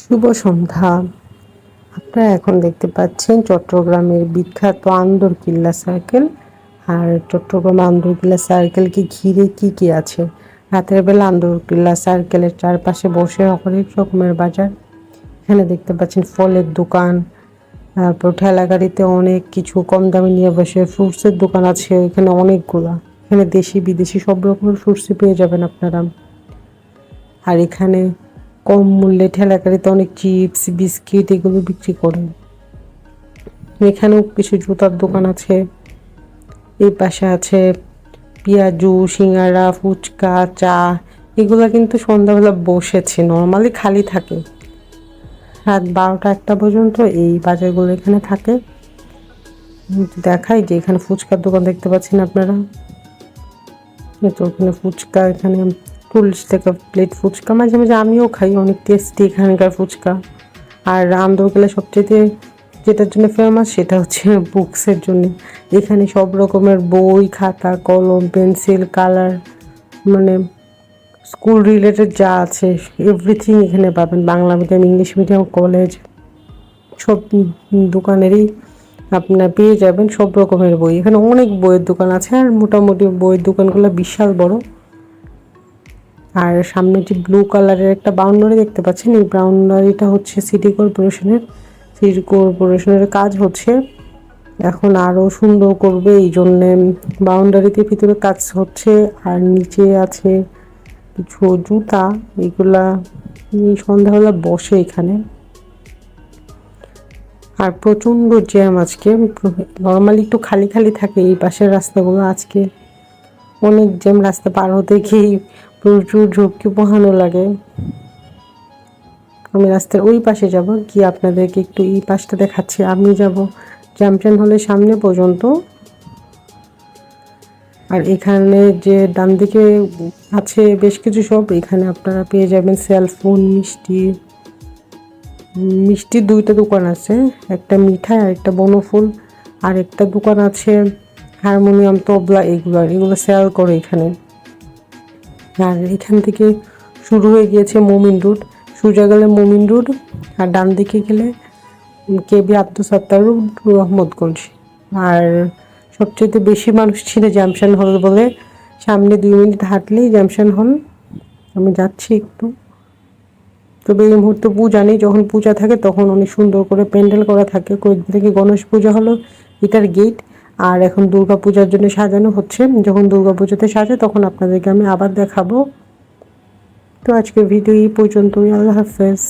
শুভ সন্ধ্যা। আপনারা এখন দেখতে পাচ্ছেন চট্টগ্রামের বিখ্যাত আন্দরকিল্লা সার্কেল আর চট্টগ্রাম আন্দরকিল্লা সার্কেলকে ঘিরে কি কি আছে? রাতের বেলা আন্দরকিল্লা সার্কেলের চারপাশে বসে অনেক রকমের বাজার। এখানে দেখতে পাচ্ছেন ফলের দোকান। তারপর ঠেলা গাড়িতে অনেক কিছু কম দামে নিয়ে বসে ফ্রুটসের দোকান আছে, এখানে অনেকগুলা। এখানে দেশি বিদেশি সব রকমের ফ্রুটসই পেয়ে যাবেন আপনারা। আর এখানে কম মূল্যে ঠেলাকারিতে অনেক চিপস, বিস্কিট এগুলো বিক্রি করে এখানেও কিছু জুতার দোকান আছে। এই পাশে আছে পেঁয়াজু, সিঙ্গারা, ফুচকা, চা। এগুলো কিন্তু সন্ধ্যাবেলা বসেছে, নর্মালি খালি থাকে। রাত বারোটা একটা পর্যন্ত এই বাজারগুলো এখানে থাকে। দেখাই যে এখানে ফুচকার দোকান দেখতে পাচ্ছেন আপনারা। ওখানে ফুচকা, এখানে চল্লিশ টাকা প্লেট ফুচকা, মাঝে মাঝে আমিও খাই, অনেক টেস্টি এখানকার ফুচকা। আর আন্দরকেলা সবচেয়ে যেটার জন্য ফেমাস সেটা হচ্ছে বুকসের জন্য। এখানে সব রকমের বই, খাতা, কলম পেন্সিল কালার মানে স্কুল রিলেটেড যা আছে এভরিথিং এখানে পাবেন। Bangla medium English medium college সব দোকানেরই আপনার পেয়ে যাবেন সব রকমের বই। এখানে অনেক বইয়ের দোকান আছে, আর মোটামুটি বইয়ের দোকানগুলো বিশাল বড়। আর সামনে যে ব্লু কালারের একটা বাউন্ডারি দেখতে পাচ্ছেন, এই বাউন্ডারিটা হচ্ছে সিটি কর্পোরেশনের সিটি কর্পোরেশনের কাজ হচ্ছে এখন আরও সুন্দর করবে, এই জন্যে বাউন্ডারিতে ভিতরে কাজ হচ্ছে। আর নিচে আছে কিছু জুতা, এগুলা সন্ধ্যাবেলা বসে এখানে। আর প্রচণ্ড জ্যাম আজকে নর্মালি একটু খালি খালি থাকে এই পাশের রাস্তাগুলো আজকে। অনেক জ্যাম রাস্তা পার হতে গিয়েই প্রচুর ঝুঁকি পোহানো লাগে। আমি রাস্তার ওই পাশে যাব কি আপনাদেরকে একটু এই পাশটা দেখাচ্ছি। আমি যাব জ্যামপ্যান হলে সামনে পর্যন্ত। আর এখানে যে ডান দিকে আছে বেশ কিছু সব এখানে আপনারা পেয়ে যাবেন সেলফোন মিষ্টি, মিষ্টির দুইটা দোকান আছে। একটা মিঠাই আর একটা বনফুল। আর একটা দোকান আছে হারমোনিয়াম, তবলা, এগুলো এগুলো সেল করে এখানে। আর এখান থেকে শুরু হয়ে গিয়েছে মোমিন রুট সোজা গেলে মোমিন রুট আর ডান দিকে গেলে K B Abdul Sattar route Rahmatganj. আর সবচেয়ে বেশি মানুষ ছিল জ্যামশন হল বলে। সামনে দুই মিনিট হাঁটলেই জ্যামশান হল। আমি যাচ্ছি একটু। তবে এই মুহূর্তে পূজা নেই। যখন পূজা থাকে তখন অনেক সুন্দর করে প্যান্ডেল করা থাকে। কয়েকদিন থেকে গণেশ পূজা হলো। এটার গেট আর এখন দুর্গা পূজার জন্য সাজানো হচ্ছে। যখন দুর্গা পুজোতে সাজে তখন আপনাদেরকে আমি আবার দেখাবো। তো আজকে ভিডিও এই পর্যন্তই। আল্লাহ হাফেজ।